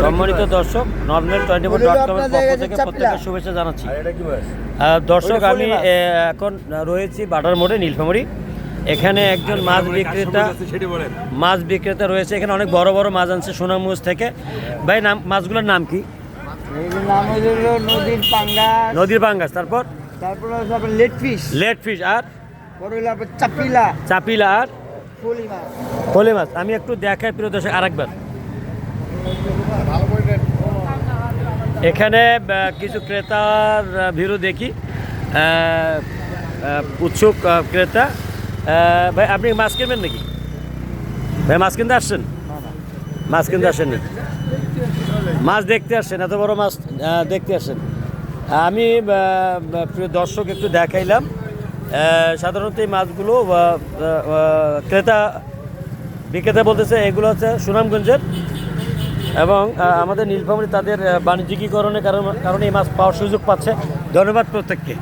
সম্মানিত দর্শক normal twenty four dot কমের পক্ষ থেকে। প্রত্যেকের শুভেচ্ছা জানাচ্ছি। আর এটা কি মাছ আহ, দর্শক আমি এখন রয়েছি বাটার মোড়ে নীলফামারি। এখানে একজন মাছ বিক্রেতা মাছ বিক্রেতা রয়েছে। এখানে অনেক বড় বড় মাছ আনছে সোনামুজ থেকে। ভাই নাম মাছগুলোর নাম কি? নদীর পাঙ্গা নদীর বাঙ্গাস তারপর? তারপরে লেট ফিশ। লেট ফিশ আর? চাপিলা। চাপিলা আর? ফলি মাছ। ফলে মাছ। আমি একটু দেখাই প্রিয় দর্শক আরেকবার। এখানে কিছু ক্রেতার ভিড়ও দেখি। উৎসুক ক্রেতা। ভাই, আপনি মাছ কিনবেন নাকি? ভাই, মাছ কিনতে আসছেন? মাছ কিনতে আসেননি? মাছ দেখতে আসছেন, এত বড় মাছ দেখতে আসেন। আমি প্রিয় দর্শক, একটু দেখাইলাম। সাধারণত এই মাছগুলো ক্রেতা বিক্রেতা বলতেছে, এগুলো হচ্ছে সুনামগঞ্জের এবং আমাদের নীলফামারি তাদের বাণিজ্যিকীকরণের কারণে কারণে এই মাছ পাওয়ার সুযোগ পাচ্ছে। ধন্যবাদ প্রত্যেককে।